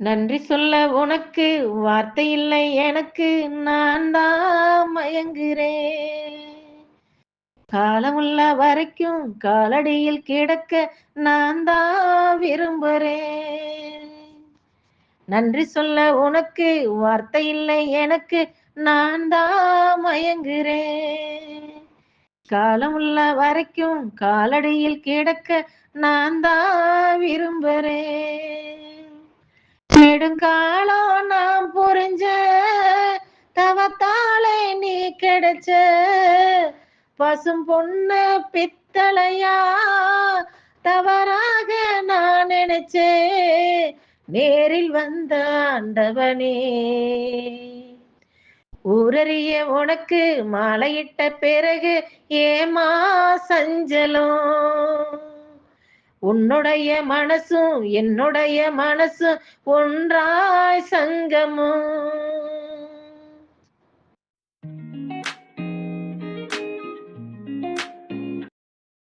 நன்றி சொல்ல உனக்கு வார்த்தை இல்லை எனக்கு நான் தான் மயங்குறேன் காலமுள்ள வரைக்கும் காலடியில் கிடக்க நான் தான் விரும்புறேன் நன்றி சொல்ல உனக்கு வார்த்தை இல்லை எனக்கு நான் தான் மயங்குறேன் காலமுள்ள வரைக்கும் காலடியில் கிடக்க நான் தான் விரும்புறேன் நெடுங்காலம் நான் புரிஞ்ச தவத்தாலே நீ கிடைச்ச பசும் பொண்ணு பித்தளையா? தவறாக நான் நினைச்சே நேரில் வந்த ஆண்டவனே. ஊரறிய உனக்கு மாலையிட்ட பிறகு ஏமா சஞ்சலம்? உன்னுடைய மனசும் என்னுடைய மனசும் ஒன்றாய் சங்கமும்.